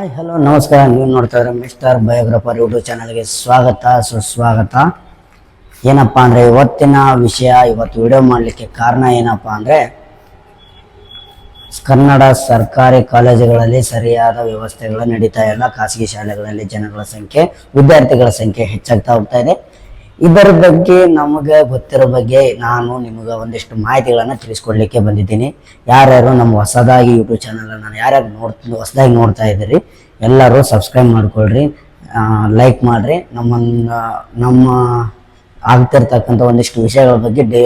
Hi hello ನಮಸ್ಕಾರ. ನೀವು ನೋಡ್ತಾ ಇದ್ರೆ ಮಿಸ್ಟರ್ ಬಯೋಗ್ರಫರ್ ಯೂಟ್ಯೂಬ್ ಚಾನಲ್ಗೆ ಸ್ವಾಗತ, ಸುಸ್ವಾಗತ. ಏನಪ್ಪ ಅಂದರೆ ಇವತ್ತಿನ ವಿಷಯ, ಇವತ್ತು ವಿಡಿಯೋ ಮಾಡಲಿಕ್ಕೆ ಕಾರಣ ಏನಪ್ಪ ಅಂದರೆ ಕನ್ನಡ ಸರ್ಕಾರಿ ಕಾಲೇಜುಗಳಲ್ಲಿ ಸರಿಯಾದ ವ್ಯವಸ್ಥೆಗಳು ನಡೀತಾ ಇಲ್ಲ. ಖಾಸಗಿ ಶಾಲೆಗಳಲ್ಲಿ ಜನಗಳ ಸಂಖ್ಯೆ, ವಿದ್ಯಾರ್ಥಿಗಳ ಸಂಖ್ಯೆ ಹೆಚ್ಚಾಗ್ತಾ ಹೋಗ್ತಾ ಇದೆ. ಇದರ ಬಗ್ಗೆ ನಮಗೆ ಗೊತ್ತಿರೋ ಬಗ್ಗೆ ನಾನು ನಿಮಗೆ ಒಂದಿಷ್ಟು ಮಾಹಿತಿಗಳನ್ನು ತಿಳಿಸ್ಕೊಡ್ಲಿಕ್ಕೆ ಬಂದಿದ್ದೀನಿ. ಯಾರ್ಯಾರು ನಮ್ಮ ಹೊಸದಾಗಿ ಯೂಟ್ಯೂಬ್ ಚಾನಲ್ ನಾನು ಯಾರ್ಯಾರು ನೋಡ್ ಹೊಸದಾಗಿ ನೋಡ್ತಾ ಇದ್ದೀರಿ, ಎಲ್ಲರೂ ಸಬ್ಸ್ಕ್ರೈಬ್ ಮಾಡ್ಕೊಳ್ರಿ ಲೈಕ್ ಮಾಡಿರಿ. ನಮ್ಮನ್ನು, ನಮ್ಮ ಆಗ್ತಿರ್ತಕ್ಕಂಥ ಒಂದಿಷ್ಟು ವಿಷಯಗಳ ಬಗ್ಗೆ ಡೇ,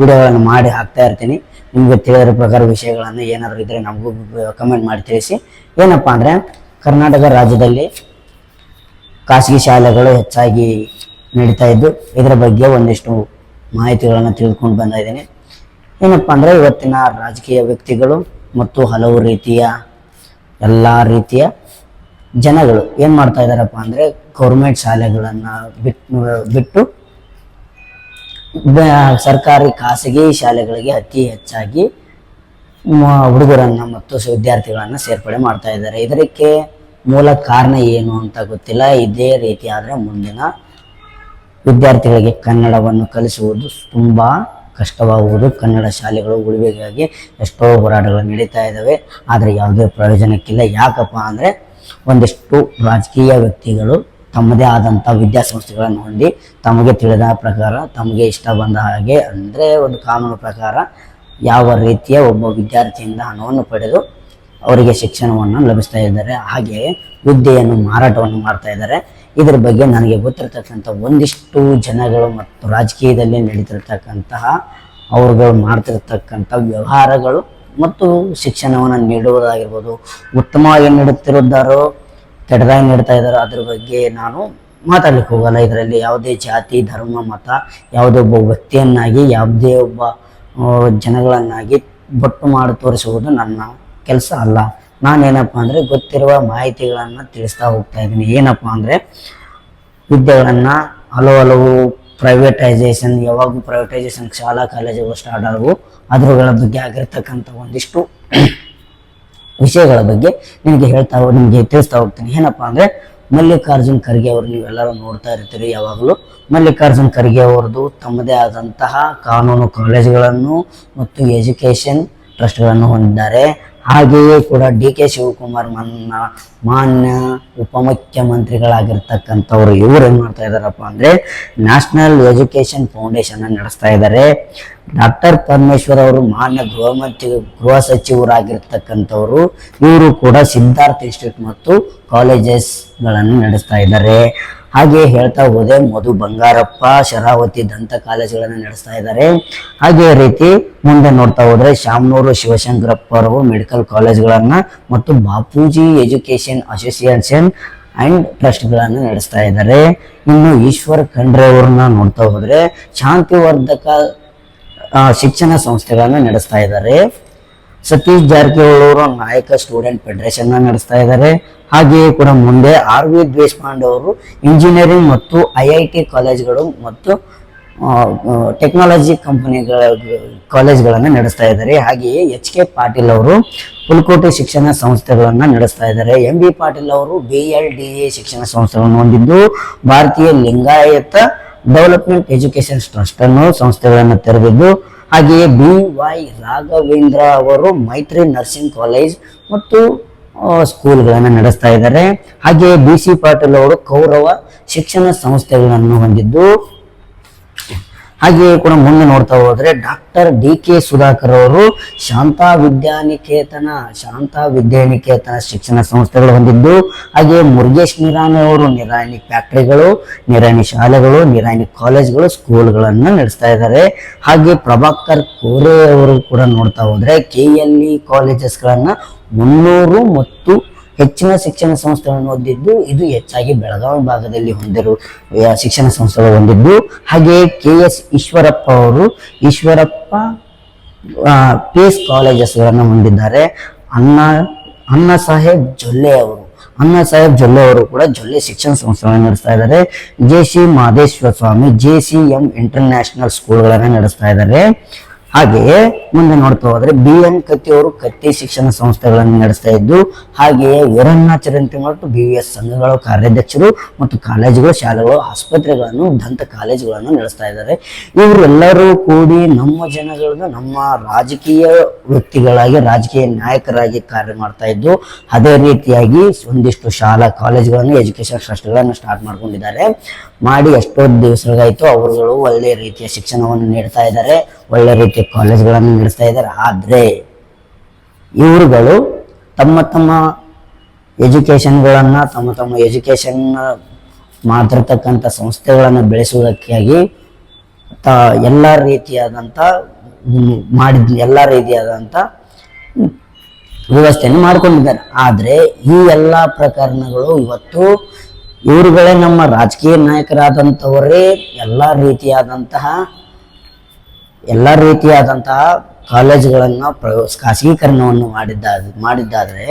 ವಿಡಿಯೋಗಳನ್ನು ಮಾಡಿ ಹಾಕ್ತಾ ಇರ್ತೀನಿ. ನಿಮಗೆ ತಿಳಿಯೋ ಪ್ರಕಾರ ವಿಷಯಗಳನ್ನು ಏನಾದರೂ ಇದ್ದರೆ ನಮಗೂ ಕಮೆಂಟ್ ಮಾಡಿ ತಿಳಿಸಿ. ಏನಪ್ಪ ಅಂದರೆ, ಕರ್ನಾಟಕ ರಾಜ್ಯದಲ್ಲಿ ಖಾಸಗಿ ಶಾಲೆಗಳು ಹೆಚ್ಚಾಗಿ ನಡೀತಾ ಇದ್ದು ಇದರ ಬಗ್ಗೆ ಒಂದಿಷ್ಟು ಮಾಹಿತಿಗಳನ್ನು ತಿಳ್ಕೊಂಡು ಬಂದ ಇದ್ದೀನಿ. ಏನಪ್ಪ ಅಂದರೆ ಇವತ್ತಿನ ರಾಜಕೀಯ ವ್ಯಕ್ತಿಗಳು ಮತ್ತು ಹಲವು ರೀತಿಯ ಎಲ್ಲ ರೀತಿಯ ಜನಗಳು ಏನು ಮಾಡ್ತಾ ಇದ್ದಾರಪ್ಪ ಅಂದರೆ ಗೌರ್ಮೆಂಟ್ ಶಾಲೆಗಳನ್ನು ಬಿಟ್ಟು ಬಿಟ್ಟು ಸರ್ಕಾರಿ ಖಾಸಗಿ ಶಾಲೆಗಳಿಗೆ ಅತಿ ಹೆಚ್ಚಾಗಿ ಹುಡುಗರನ್ನು ಮತ್ತು ವಿದ್ಯಾರ್ಥಿಗಳನ್ನ ಸೇರ್ಪಡೆ ಮಾಡ್ತಾ ಇದ್ದಾರೆ. ಇದಕ್ಕೆ ಮೂಲ ಕಾರಣ ಏನು ಅಂತ ಗೊತ್ತಿಲ್ಲ. ಇದೇ ರೀತಿ ಆದರೆ ಮುಂದಿನ ವಿದ್ಯಾರ್ಥಿಗಳಿಗೆ ಕನ್ನಡವನ್ನು ಕಲಿಸುವುದು ತುಂಬ ಕಷ್ಟವಾಗುವುದು. ಕನ್ನಡ ಶಾಲೆಗಳು ಉಳಿವೆಗಾಗಿ ಎಷ್ಟೋ ಹೋರಾಟಗಳು ನಡೀತಾ ಇದ್ದಾವೆ. ಆದರೆ ಯಾವುದೇ ಪ್ರಯೋಜನಕ್ಕಿಲ್ಲ. ಯಾಕಪ್ಪ ಅಂದರೆ ಒಂದಿಷ್ಟು ರಾಜಕೀಯ ವ್ಯಕ್ತಿಗಳು ತಮ್ಮದೇ ಆದಂಥ ವಿದ್ಯಾಸಂಸ್ಥೆಗಳನ್ನು ಹೊಂದಿ ತಮಗೆ ತಿಳಿದ ಪ್ರಕಾರ, ತಮಗೆ ಇಷ್ಟ ಬಂದ ಹಾಗೆ ಅಂದರೆ ಒಂದು ಕಾನೂನು ಪ್ರಕಾರ ಯಾವ ರೀತಿಯ ಒಬ್ಬ ವಿದ್ಯಾರ್ಥಿಯಿಂದ ಹಣವನ್ನು ಪಡೆದು ಅವರಿಗೆ ಶಿಕ್ಷಣವನ್ನು ಲಭಿಸ್ತಾ ಇದ್ದಾರೆ. ಹಾಗೆಯೇ ವಿದ್ಯೆಯನ್ನು ಮಾರಾಟವನ್ನು ಮಾಡ್ತಾ ಇದ್ದಾರೆ. ಇದರ ಬಗ್ಗೆ ನನಗೆ ಗೊತ್ತಿರತಕ್ಕಂಥ ಒಂದಿಷ್ಟು ಜನಗಳು ಮತ್ತು ರಾಜಕೀಯದಲ್ಲಿ ನಡೀತಿರ್ತಕ್ಕಂತಹ ಅವ್ರುಗಳು ಮಾಡ್ತಿರ್ತಕ್ಕಂಥ ವ್ಯವಹಾರಗಳು ಮತ್ತು ಶಿಕ್ಷಣವನ್ನು ನೀಡುವುದಾಗಿರ್ಬೋದು, ಉತ್ತಮವಾಗಿ ನೀಡುತ್ತಿರುತ್ತಾರೋ ಕೆಟ್ಟದಾಗಿ ನೀಡ್ತಾ ಇದ್ದಾರೋ ಅದ್ರ ಬಗ್ಗೆ ನಾನು ಮಾತಾಡ್ಲಿಕ್ಕೆ ಹೋಗಲ್ಲ. ಇದರಲ್ಲಿ ಯಾವುದೇ ಜಾತಿ, ಧರ್ಮ, ಮತ, ಯಾವುದೇ ಒಬ್ಬ ವ್ಯಕ್ತಿಯನ್ನಾಗಿ, ಯಾವುದೇ ಒಬ್ಬ ಜನಗಳನ್ನಾಗಿ ಬಟ್ಟು ಮಾಡಿ ತೋರಿಸುವುದು ನನ್ನ ಕೆಲಸ ಅಲ್ಲ. ನಾನೇನಪ್ಪ ಅಂದರೆ ಗೊತ್ತಿರುವ ಮಾಹಿತಿಗಳನ್ನು ತಿಳಿಸ್ತಾ ಹೋಗ್ತಾ ಇದ್ದೀನಿ. ಏನಪ್ಪ ಅಂದರೆ ವಿದ್ಯೆಗಳನ್ನು ಹಲವು ಹಲವು ಪ್ರೈವೇಟೈಸೇಷನ್ ಯಾವಾಗೂ ಪ್ರೈವೇಟೈಸೇಷನ್ ಶಾಲಾ ಕಾಲೇಜುಗಳು ಸ್ಟಾರ್ಟ್ ಆದವು. ಅದ್ರಗಳ ಬಗ್ಗೆ ಆಗಿರ್ತಕ್ಕಂಥ ಒಂದಿಷ್ಟು ವಿಷಯಗಳ ಬಗ್ಗೆ ನಿಮಗೆ ಹೇಳ್ತಾ ನಿಮಗೆ ತಿಳಿಸ್ತಾ ಹೋಗ್ತೀನಿ. ಏನಪ್ಪ ಅಂದರೆ ಮಲ್ಲಿಕಾರ್ಜುನ್ ಖರ್ಗೆ ಅವರು ನೀವೆಲ್ಲರೂ ನೋಡ್ತಾ ಇರ್ತೀರಿ ಯಾವಾಗಲೂ. ಮಲ್ಲಿಕಾರ್ಜುನ್ ಖರ್ಗೆ ಅವರದು ತಮ್ಮದೇ ಆದಂತಹ ಕಾನೂನು ಕಾಲೇಜುಗಳನ್ನು ಮತ್ತು ಎಜುಕೇಷನ್ ಟ್ರಸ್ಟ್ಗಳನ್ನು ಹೊಂದಿದ್ದಾರೆ. ಹಾಗೆಯೇ ಕೂಡ ಡಿ ಕೆ ಶಿವಕುಮಾರ್ ಮನ್ನ, ಮಾನ್ಯ ಉಪಮುಖ್ಯಮಂತ್ರಿಗಳಾಗಿರ್ತಕ್ಕಂಥವ್ರು ಇವರು ಏನು ಮಾಡ್ತಾ ಇದ್ದಾರಪ್ಪ ಅಂದರೆ ನ್ಯಾಷನಲ್ ಎಜುಕೇಷನ್ ಫೌಂಡೇಶನ್ ನಡೆಸ್ತಾ ಇದ್ದಾರೆ ಡಾಕ್ಟರ್ ಪರಮೇಶ್ವರ್ ಅವರು ಮಾನ್ಯ ಗೃಹ ಮಂತ್ರಿ, ಗೃಹ ಸಚಿವರಾಗಿರ್ತಕ್ಕಂಥವ್ರು, ಇವರು ಕೂಡ ಸಿದ್ಧಾರ್ಥ ಇನ್ಸ್ಟಿಟ್ಯೂಟ್ ಮತ್ತು ಕಾಲೇಜಸ್ಗಳನ್ನು ನಡೆಸ್ತಾ ಇದ್ದಾರೆ ಹಾಗೆ ಹೇಳ್ತಾ ಹೋದೆ, ಮಧು ಬಂಗಾರಪ್ಪ, ಶರಾವತಿ ದಂತ ಕಾಲೇಜುಗಳನ್ನು ನಡೆಸ್ತಾ ಇದ್ದಾರೆ. ಹಾಗೆ ರೀತಿ ಮುಂದೆ ನೋಡ್ತಾ ಹೋದ್ರೆ ಶಾಮನೂರು ಶಿವಶಂಕರಪ್ಪ ಅವರು ಮೆಡಿಕಲ್ ಕಾಲೇಜ್ಗಳನ್ನ ಮತ್ತು ಬಾಪೂಜಿ ಎಜುಕೇಶನ್ ಅಸೋಸಿಯೇಷನ್ ಅಂಡ್ ಟ್ರಸ್ಟ್ಗಳನ್ನು ನಡೆಸ್ತಾ ಇದ್ದಾರೆ. ಇನ್ನು ಈಶ್ವರ್ ಖಂಡ್ರೆ ಅವ್ರನ್ನ ನೋಡ್ತಾ ಹೋದ್ರೆ ಶಾಂತಿವರ್ಧಕ ಶಿಕ್ಷಣ ಸಂಸ್ಥೆಗಳನ್ನು ನಡೆಸ್ತಾ ಇದ್ದಾರೆ. ಸತೀಶ್ ಜಾರಕಿಹೊಳಿ ಅವರು ನಾಯಕ ಸ್ಟೂಡೆಂಟ್ ಫೆಡರೇಷನ್ ನಡೆಸ್ತಾ ಇದ್ದಾರೆ. ಹಾಗೆಯೇ ಕೂಡ ಮುಂದೆ ಆರ್ ವಿ ದೇಶಪಾಂಡೆ ಅವರು ಇಂಜಿನಿಯರಿಂಗ್ ಮತ್ತು ಐ ಐ ಟಿ ಕಾಲೇಜ್ಗಳು ಮತ್ತು ಟೆಕ್ನಾಲಜಿ ಕಂಪನಿಗಳ ಕಾಲೇಜ್ಗಳನ್ನು ನಡೆಸ್ತಾ ಇದ್ದಾರೆ. ಹಾಗೆಯೇ ಎಚ್ ಕೆ ಪಾಟೀಲ್ ಅವರು ಪುಲ್ಕೋಟೆ ಶಿಕ್ಷಣ ಸಂಸ್ಥೆಗಳನ್ನು ನಡೆಸ್ತಾ ಇದ್ದಾರೆ. ಎಂ ಬಿ ಪಾಟೀಲ್ ಅವರು ಬಿ ಎಲ್ ಡಿ ಎ ಶಿಕ್ಷಣ ಸಂಸ್ಥೆಗಳನ್ನು ಹೊಂದಿದ್ದು, ಭಾರತೀಯ ಲಿಂಗಾಯತ ಡೆವಲಪ್ಮೆಂಟ್ ಎಜುಕೇಶನ್ ಟ್ರಸ್ಟ್ ಅನ್ನು ಸಂಸ್ಥೆಗಳನ್ನು ತೆರೆದಿದ್ದು, ಹಾಗೆಯೇ ಬಿ ವೈ ರಾಘವೇಂದ್ರ ಅವರು ಮೈತ್ರಿ ನರ್ಸಿಂಗ್ ಕಾಲೇಜ್ ಮತ್ತು ಸ್ಕೂಲ್ಗಳನ್ನು ನಡೆಸ್ತಾ ಇದ್ದಾರೆ. ಹಾಗೆಯೇ ಬಿ ಸಿ ಪಾಟೀಲ್ ಅವರು ಕೌರವ ಶಿಕ್ಷಣ ಸಂಸ್ಥೆಗಳನ್ನು ಹೊಂದಿದ್ದು ಹಾಗೆಯೇ ಕೂಡ ಮುಂದೆ ನೋಡ್ತಾ ಹೋದ್ರೆ ಡಾಕ್ಟರ್ ಡಿ ಕೆ ಸುಧಾಕರ್ ಅವರು ಶಾಂತಾ ವಿದ್ಯಾನಿಕೇತನ ಶಾಂತಾ ವಿದ್ಯಾನಿಕೇತನ ಶಿಕ್ಷಣ ಸಂಸ್ಥೆಗಳು ಹೊಂದಿದ್ದು. ಹಾಗೆಯೇ ಮುರುಗೇಶ್ ನಿರಾಣಿ ಅವರು ನಿರಾಣಿ ಫ್ಯಾಕ್ಟರಿಗಳು, ನಿರಾಣಿ ಶಾಲೆಗಳು, ನಿರಾಣಿ ಕಾಲೇಜ್ಗಳು, ಸ್ಕೂಲ್ಗಳನ್ನು ನಡೆಸ್ತಾ ಇದ್ದಾರೆ. ಹಾಗೆ ಪ್ರಭಾಕರ್ ಕೋರೆ ಅವರು ಕೂಡ ನೋಡ್ತಾ ಹೋದ್ರೆ ಕೆ ಎಲ್ ಇ ಕಾಲೇಜಸ್ಗಳನ್ನು ಮುನ್ನೂರು ಮತ್ತು ಹೆಚ್ಚಿನ ಶಿಕ್ಷಣ ಸಂಸ್ಥೆಗಳನ್ನು ಹೊಂದಿದ್ದು, ಇದು ಹೆಚ್ಚಾಗಿ ಬೆಳಗಾವಿ ಭಾಗದಲ್ಲಿ ಹೊಂದಿರುವ ಶಿಕ್ಷಣ ಸಂಸ್ಥೆಗಳು ಹೊಂದಿದ್ದು. ಹಾಗೆಯೇ ಕೆ ಎಸ್ ಈಶ್ವರಪ್ಪ ಅವರು, ಈಶ್ವರಪ್ಪ ಪೇಸ್ ಕಾಲೇಜಸ್ಗಳನ್ನು ಹೊಂದಿದ್ದಾರೆ. ಅಣ್ಣ ಅಣ್ಣ ಸಾಹೇಬ್ ಜೊಲ್ಲೆ ಅವರು ಅಣ್ಣ ಸಾಹೇಬ್ ಜೊಲ್ಲೆ ಅವರು ಕೂಡ ಜೊಲ್ಲೆ ಶಿಕ್ಷಣ ಸಂಸ್ಥೆಗಳನ್ನು ನಡೆಸ್ತಾ ಇದ್ದಾರೆ. J C Madeshwara Swamy, J C M international ಸ್ಕೂಲ್ಗಳನ್ನು ನಡೆಸ್ತಾ ಇದ್ದಾರೆ. ಹಾಗೆಯೇ ಮುಂದೆ ನೋಡ್ತಾ ಹೋದ್ರೆ ಬಿ ಎನ್ ಕತ್ತಿ ಅವರು ಕತ್ತಿ ಶಿಕ್ಷಣ ಸಂಸ್ಥೆಗಳನ್ನು ನಡೆಸ್ತಾ ಇದ್ದು, ಹಾಗೆಯೇ ವೀರಣ್ಣಾಚರಂತಿ ಮತ್ತು ಬಿ ವಿ ಎಸ್ ಸಂಘಗಳು ಕಾರ್ಯಾಧ್ಯಕ್ಷರು ಮತ್ತು ಕಾಲೇಜುಗಳು, ಶಾಲೆಗಳು, ಆಸ್ಪತ್ರೆಗಳನ್ನು, ದಂತ ಕಾಲೇಜುಗಳನ್ನು ನಡೆಸ್ತಾ ಇದ್ದಾರೆ. ಇವರೆಲ್ಲರೂ ಕೂಡಿ ನಮ್ಮ ಜನಗಳನ್ನು, ನಮ್ಮ ರಾಜಕೀಯ ವ್ಯಕ್ತಿಗಳಾಗಿ, ರಾಜಕೀಯ ನಾಯಕರಾಗಿ ಕಾರ್ಯ ಮಾಡ್ತಾ ಇದ್ದು, ಅದೇ ರೀತಿಯಾಗಿ ಒಂದಿಷ್ಟು ಶಾಲಾ ಕಾಲೇಜುಗಳನ್ನು ಎಜುಕೇಶನ್ ಟ್ರಸ್ಟ್ಗಳನ್ನು ಸ್ಟಾರ್ಟ್ ಮಾಡ್ಕೊಂಡಿದ್ದಾರೆ. ಮಾಡಿ ಎಷ್ಟೋ ದಿವಸಗಳಾಯಿತು, ಅವರುಗಳು ಒಳ್ಳೆಯ ರೀತಿಯ ಶಿಕ್ಷಣವನ್ನು ನೀಡ್ತಾ ಇದ್ದಾರೆ. ಒಳ್ಳೆ ರೀತಿಯ ಕಾಲೇಜುಗಳನ್ನು ನಡೆಸ್ತಾ ಇದ್ದಾರೆ. ಆದರೆ ಇವರುಗಳು ತಮ್ಮ ತಮ್ಮ ಎಜುಕೇಷನ್ಗಳನ್ನು, ತಮ್ಮ ತಮ್ಮ ಎಜುಕೇಷನ್ ಮಾಡಿರ್ತಕ್ಕಂಥ ಸಂಸ್ಥೆಗಳನ್ನು ಬೆಳೆಸುವುದಕ್ಕಾಗಿ ತ ಎಲ್ಲ ರೀತಿಯಾದಂಥ ಮಾಡಿದ ಎಲ್ಲ ರೀತಿಯಾದಂಥ ವ್ಯವಸ್ಥೆಯನ್ನು ಮಾಡ್ಕೊಂಡಿದ್ದಾರೆ. ಆದರೆ ಈ ಎಲ್ಲ ಪ್ರಕರಣಗಳು ಇವತ್ತು ಇವರುಗಳೇ ನಮ್ಮ ರಾಜಕೀಯ ನಾಯಕರಾದಂಥವರೇ ಎಲ್ಲ ರೀತಿಯಾದಂತಹ ಎಲ್ಲ ರೀತಿಯಾದಂತಹ ಕಾಲೇಜುಗಳನ್ನು ಪ್ರ, ಖಾಸಗೀಕರಣವನ್ನು ಮಾಡಿದ್ದ ಮಾಡಿದ್ದಾದರೆ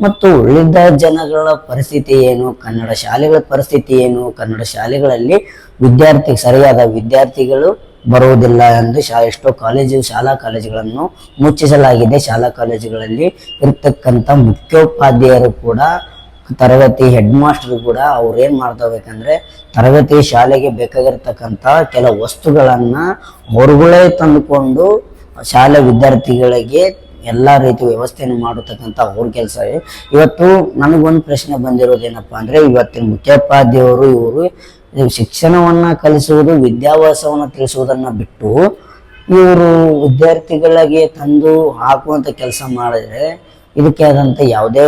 ಮತ್ತು ಉಳಿದ ಜನಗಳ ಪರಿಸ್ಥಿತಿ ಏನು, ಕನ್ನಡ ಶಾಲೆಗಳ ಪರಿಸ್ಥಿತಿ ಏನು, ಕನ್ನಡ ಶಾಲೆಗಳಲ್ಲಿ ವಿದ್ಯಾರ್ಥಿ, ಸರಿಯಾದ ವಿದ್ಯಾರ್ಥಿಗಳು ಬರುವುದಿಲ್ಲ ಎಂದು ಶಾ, ಎಷ್ಟೋ ಕಾಲೇಜು, ಶಾಲಾ ಕಾಲೇಜುಗಳನ್ನು ಮುಚ್ಚಿಸಲಾಗಿದೆ. ಶಾಲಾ ಕಾಲೇಜುಗಳಲ್ಲಿ ಇರ್ತಕ್ಕಂಥ ಮುಖ್ಯೋಪಾಧ್ಯಾಯರು ಕೂಡ ತರಗತಿ ಹೆಡ್ ಮಾಸ್ಟರ್ ಕೂಡ ಅವ್ರು ಏನು ಮಾಡ್ಕೋಬೇಕಂದ್ರೆ ತರಗತಿ ಶಾಲೆಗೆ ಬೇಕಾಗಿರ್ತಕ್ಕಂಥ ಕೆಲ ವಸ್ತುಗಳನ್ನು ಅವ್ರುಗಳೇ ತಂದುಕೊಂಡು ಶಾಲೆ ವಿದ್ಯಾರ್ಥಿಗಳಿಗೆ ಎಲ್ಲ ರೀತಿ ವ್ಯವಸ್ಥೆಯನ್ನು ಮಾಡತಕ್ಕಂಥ ಅವ್ರ ಕೆಲಸ. ಇವತ್ತು ನನಗೊಂದು ಪ್ರಶ್ನೆ ಬಂದಿರೋದೇನಪ್ಪ ಅಂದ್ರೆ ಇವತ್ತಿನ ಮುಖ್ಯೋಪಾಧ್ಯಾಯರು ಇವರು ಶಿಕ್ಷಣವನ್ನ ಕಲಿಸುವುದು, ವಿದ್ಯಾಭ್ಯಾಸವನ್ನು ತಿಳಿಸುವುದನ್ನ ಬಿಟ್ಟು ಇವರು ವಿದ್ಯಾರ್ಥಿಗಳಿಗೆ ತಂದು ಹಾಕುವಂತ ಕೆಲಸ ಮಾಡಿದ್ರೆ ಇದಕ್ಕೆ ಆದಂಥ ಯಾವುದೇ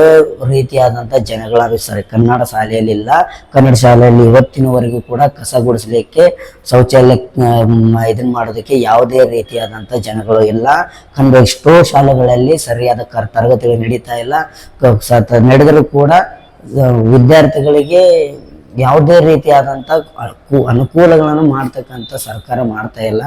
ರೀತಿಯಾದಂಥ ಜನಗಳ ಸರಿ, ಕನ್ನಡ ಶಾಲೆಯಲ್ಲಿ ಇಲ್ಲ ಕನ್ನಡ ಶಾಲೆಯಲ್ಲಿ ಇವತ್ತಿನವರೆಗೂ ಕೂಡ ಕಸ ಗುಡಿಸಲಿಕ್ಕೆ ಶೌಚಾಲಯ ಇದನ್ನ ಮಾಡೋದಕ್ಕೆ ಯಾವುದೇ ರೀತಿಯಾದಂಥ ಜನಗಳು ಇಲ್ಲ. ಕನ್ನಡ ಎಷ್ಟೋ ಶಾಲೆಗಳಲ್ಲಿ ಸರಿಯಾದ ಕರ್, ತರಗತಿಗಳು ನಡೀತಾ ಇಲ್ಲ. ನಡೆದರೂ ಕೂಡ ವಿದ್ಯಾರ್ಥಿಗಳಿಗೆ ಯಾವುದೇ ರೀತಿಯಾದಂಥ ಅನುಕೂಲಗಳನ್ನು ಮಾಡ್ತಕ್ಕಂಥ ಸರ್ಕಾರ ಮಾಡ್ತಾ ಇಲ್ಲ.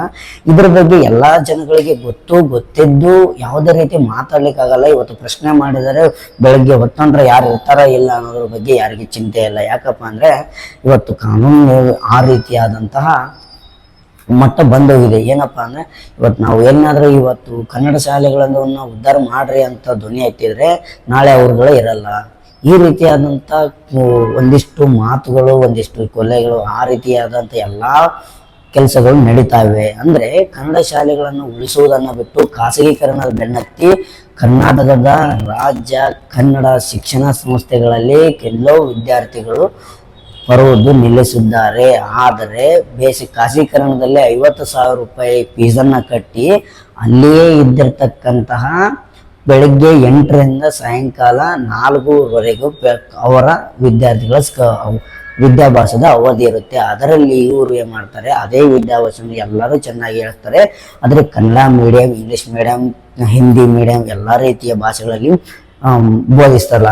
ಇದ್ರ ಬಗ್ಗೆ ಎಲ್ಲ ಜನಗಳಿಗೆ ಗೊತ್ತು ಗೊತ್ತಿದ್ದು ಯಾವುದೇ ರೀತಿ ಮಾತಾಡ್ಲಿಕ್ಕಾಗಲ್ಲ. ಇವತ್ತು ಪ್ರಶ್ನೆ ಮಾಡಿದರೆ ಬೆಳಗ್ಗೆ ಹೊತ್ತಂದ್ರೆ ಯಾರು ಇರ್ತಾರ ಇಲ್ಲ ಅನ್ನೋದ್ರ ಬಗ್ಗೆ ಯಾರಿಗೆ ಚಿಂತೆ ಇಲ್ಲ. ಯಾಕಪ್ಪ ಅಂದ್ರೆ ಇವತ್ತು ಕಾನೂನು ಆ ರೀತಿಯಾದಂತಹ ಮಟ್ಟ ಬಂದೋಗಿದೆ. ಏನಪ್ಪ ಅಂದ್ರೆ ಇವತ್ತು ನಾವು ಏನಾದ್ರೂ ಇವತ್ತು ಕನ್ನಡ ಶಾಲೆಗಳನ್ನು ಉದ್ಧಾರ ಮಾಡ್ರಿ ಅಂತ ಧ್ವನಿ ಎತ್ತಿದ್ರೆ ನಾಳೆ ಅವ್ರುಗಳು ಇರಲ್ಲ. ಈ ರೀತಿಯಾದಂಥ ಒಂದಿಷ್ಟು ಮಾತುಗಳು, ಒಂದಿಷ್ಟು ಕೊಲೆಗಳು ಆ ರೀತಿಯಾದಂಥ ಎಲ್ಲ ಕೆಲಸಗಳು ನಡೀತಾ ಇವೆ. ಅಂದರೆ ಕನ್ನಡ ಶಾಲೆಗಳನ್ನು ಉಳಿಸುವುದನ್ನು ಬಿಟ್ಟು ಖಾಸಗೀಕರಣದ ಬೆನ್ನತ್ತಿ ಕರ್ನಾಟಕದ ರಾಜ್ಯ, ಕನ್ನಡ ಶಿಕ್ಷಣ ಸಂಸ್ಥೆಗಳಲ್ಲಿ ಕೆಲವು ವಿದ್ಯಾರ್ಥಿಗಳು ಬರುವುದು ನಿಲ್ಲಿಸಿದ್ದಾರೆ. ಆದರೆ ಬೇಸಿಕ್ ಖಾಸಗೀಕರಣದಲ್ಲಿ ಐವತ್ತು ಸಾವಿರ ರೂಪಾಯಿ ಫೀಸನ್ನು ಕಟ್ಟಿ ಅಲ್ಲಿಯೇ ಇದ್ದಿರ್ತಕ್ಕಂತಹ ಬೆಳಗ್ಗೆ ಎಂಟರಿಂದ ಸಾಯಂಕಾಲ ನಾಲ್ಕೂವರೆಗೂ ಅವರ ವಿದ್ಯಾರ್ಥಿಗಳ ಸ್ಕ ವಿದ್ಯಾಭ್ಯಾಸದ ಅವಧಿ ಇರುತ್ತೆ. ಅದರಲ್ಲಿ ಇವರು ಏನು ಮಾಡ್ತಾರೆ, ಅದೇ ವಿದ್ಯಾಭ್ಯಾಸ ಎಲ್ಲರೂ ಚೆನ್ನಾಗಿ ಹೇಳ್ತಾರೆ. ಆದರೆ Kannada medium English medium Hindi medium ಎಲ್ಲ ರೀತಿಯ ಭಾಷೆಗಳಲ್ಲಿ ಬೋಧಿಸ್ತಾರಲ್ಲ. ಬೋಧಿಸ್ತಾರೆ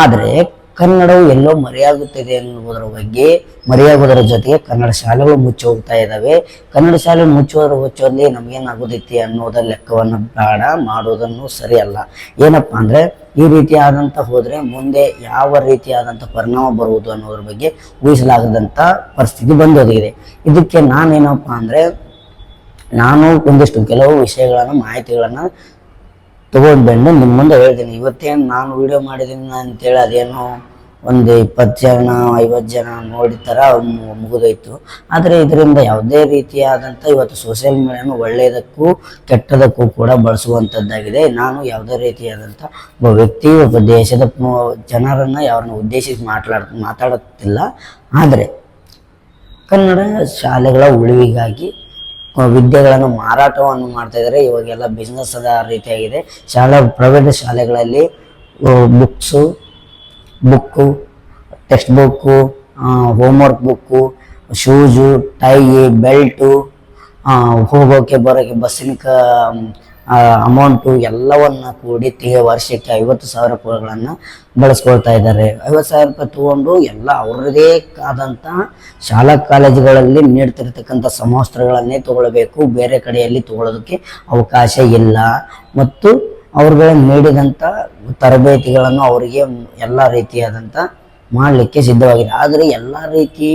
ಆದರೆ ಕನ್ನಡವು ಎಲ್ಲೋ ಮರೆಯಾಗುತ್ತಿದೆ ಎನ್ನುವುದರ ಬಗ್ಗೆ, ಮರೆಯಾಗುವುದರ ಜೊತೆಗೆ ಕನ್ನಡ ಶಾಲೆಗಳು ಮುಚ್ಚಿ ಹೋಗ್ತಾ ಇದ್ದಾವೆ. ಕನ್ನಡ ಶಾಲೆ ಮುಚ್ಚುವುದರ ಮುಚ್ಚುವಲ್ಲಿ ನಮಗೇನಾಗುದಿತ್ತಿ ಅನ್ನೋದರ ಲೆಕ್ಕವನ್ನು ಬೇಡ, ಮಾಡೋದನ್ನು ಸರಿಯಲ್ಲ ಏನಪ್ಪ ಅಂದರೆ, ಈ ರೀತಿಯಾದಂಥ ಹೋದರೆ ಮುಂದೆ ಯಾವ ರೀತಿಯಾದಂಥ ಪರಿಣಾಮ ಬರುವುದು ಅನ್ನೋದ್ರ ಬಗ್ಗೆ ಊಹಿಸಲಾಗದಂಥ ಪರಿಸ್ಥಿತಿ ಬಂದೊದಗಿದೆ. ಇದಕ್ಕೆ ನಾನೇನಪ್ಪ ಅಂದರೆ, ನಾನು ಒಂದಿಷ್ಟು ಕೆಲವು ವಿಷಯಗಳನ್ನು, ಮಾಹಿತಿಗಳನ್ನು ತಗೊಂಡ್ಬಂದು ನಿಮ್ಮ ಮುಂದೆ ಹೇಳ್ತೀನಿ. ಇವತ್ತೇನು ನಾನು ವಿಡಿಯೋ ಮಾಡಿದ್ದೀನಿ ಅಂತೇಳಿ ಅದೇನೋ ಒಂದು ಇಪ್ಪತ್ತು ಜನ, ಐವತ್ತು ಜನ ನೋಡಿತರ ಮುಗಿದೋಯ್ತು. ಆದರೆ ಇದರಿಂದ ಯಾವುದೇ ರೀತಿಯಾದಂಥ ಇವತ್ತು ಸೋಷಿಯಲ್ ಮೀಡಿಯಾನು ಒಳ್ಳೆಯದಕ್ಕೂ ಕೆಟ್ಟದಕ್ಕೂ ಕೂಡ ಬಳಸುವಂಥದ್ದಾಗಿದೆ ನಾನು ಯಾವುದೇ ರೀತಿಯಾದಂಥ ಒಬ್ಬ ವ್ಯಕ್ತಿ, ಒಬ್ಬ ದೇಶದ ಜನರನ್ನು ಯಾರನ್ನು ಯಾರನ್ನ ಉದ್ದೇಶಿಸಿ ಮಾತಾಡ ಮಾತಾಡುತ್ತಿಲ್ಲ. ಆದರೆ ಕನ್ನಡ ಶಾಲೆಗಳ ಉಳಿವಿಗಾಗಿ ವಿದ್ಯೆಗಳನ್ನು ಮಾರಾಟವನ್ನು ಮಾಡ್ತಾ ಇದ್ದಾರೆ ಇವಾಗೆಲ್ಲ ಬಿಸ್ನೆಸ್ ಅದ ರೀತಿಯಾಗಿದೆ. ಶಾಲಾ ಪ್ರೈವೇಟ್ ಶಾಲೆಗಳಲ್ಲಿ books book, text book homework book, shoes tie belt ಹೋಗೋಕೆ ಬರೋಕ್ಕೆ ಬಸ್ಸಿನ ಅಮೌಂಟು ಎಲ್ಲವನ್ನ ಕೂಡಿ ತಿ, ವರ್ಷಕ್ಕೆ ಐವತ್ತು ಸಾವಿರ ರೂಪಾಯಿಗಳನ್ನು ಬಳಸ್ಕೊಳ್ತಾ ಇದ್ದಾರೆ. ಐವತ್ತು ಸಾವಿರ ರೂಪಾಯಿ ತೊಗೊಂಡು ಎಲ್ಲ ಅವರದೇ ಆದಂಥ ಶಾಲಾ ಕಾಲೇಜುಗಳಲ್ಲಿ ನೀಡ್ತಿರ್ತಕ್ಕಂಥ ಸಮವಸ್ತ್ರಗಳನ್ನೇ ತಗೊಳ್ಬೇಕು. ಬೇರೆ ಕಡೆಯಲ್ಲಿ ತಗೊಳ್ಳೋದಕ್ಕೆ ಅವಕಾಶ ಇಲ್ಲ. ಮತ್ತು ಅವ್ರುಗಳು ನೀಡಿದಂಥ ತರಬೇತಿಗಳನ್ನು ಅವರಿಗೆ ಎಲ್ಲ ರೀತಿಯಾದಂಥ ಮಾಡಲಿಕ್ಕೆ ಸಿದ್ಧವಾಗಿದೆ. ಆದರೆ ಎಲ್ಲ ರೀತಿ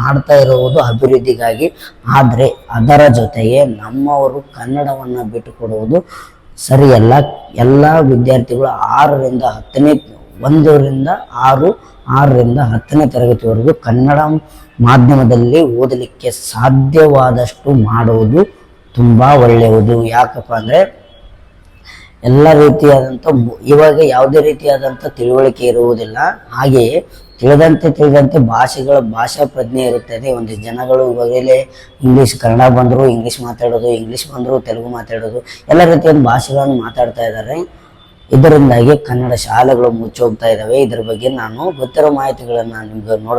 ಮಾಡ್ತಾ ಇರುವುದು ಅಭಿವೃದ್ಧಿಗಾಗಿ. ಆದರೆ ಅದರ ಜೊತೆಗೆ ನಮ್ಮವರು ಕನ್ನಡವನ್ನು ಬಿಟ್ಟುಕೊಡುವುದು ಸರಿಯಲ್ಲ. ಎಲ್ಲ ವಿದ್ಯಾರ್ಥಿಗಳು ಆರರಿಂದ ಹತ್ತನೇ, ಒಂದರಿಂದ ಆರು, ಆರರಿಂದ ಹತ್ತನೇ ತರಗತಿವರೆಗೂ ಕನ್ನಡ ಮಾಧ್ಯಮದಲ್ಲಿ ಓದಲಿಕ್ಕೆ ಸಾಧ್ಯವಾದಷ್ಟು ಮಾಡುವುದು ತುಂಬ ಒಳ್ಳೆಯದು. ಯಾಕಪ್ಪ ಅಂದರೆ ಎಲ್ಲ ರೀತಿಯಾದಂಥ ಇವಾಗ ಯಾವುದೇ ರೀತಿಯಾದಂಥ ತಿಳುವಳಿಕೆ ಇರುವುದಿಲ್ಲ. ಹಾಗೆಯೇ ತಿಳಿದಂತೆ ತಿಳಿದಂತೆ ಭಾಷೆಗಳ ಭಾಷಾ ಪ್ರಜ್ಞೆ ಇರುತ್ತದೆ. ಒಂದು ಜನಗಳು ಇವಾಗಲೇ ಇಂಗ್ಲೀಷ್ ಕನ್ನಡ ಬಂದರೂ ಇಂಗ್ಲೀಷ್ ಮಾತಾಡೋದು ಇಂಗ್ಲೀಷ್ ಬಂದರೂ ತೆಲುಗು ಮಾತಾಡೋದು, ಎಲ್ಲ ರೀತಿಯ ಭಾಷೆಗಳನ್ನು ಮಾತಾಡ್ತಾ ಇದ್ದಾರೆ. ಇದರಿಂದಾಗಿ ಕನ್ನಡ ಶಾಲೆಗಳು ಮುಚ್ಚೋಗ್ತಾ ಇದ್ದಾವೆ. ಇದರ ಬಗ್ಗೆ ನಾನು ಗೊತ್ತಿರೋ ಮಾಹಿತಿಗಳನ್ನು ನಿಮ್ಗೆ ನೋಡ,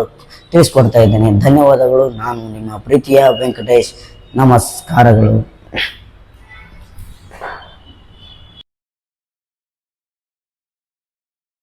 ತಿಳಿಸ್ಕೊಡ್ತಾ ಇದ್ದೇನೆ. ಧನ್ಯವಾದಗಳು. ನಾನು ನಿಮ್ಮ ಪ್ರೀತಿಯ ವೆಂಕಟೇಶ್. ನಮಸ್ಕಾರಗಳು.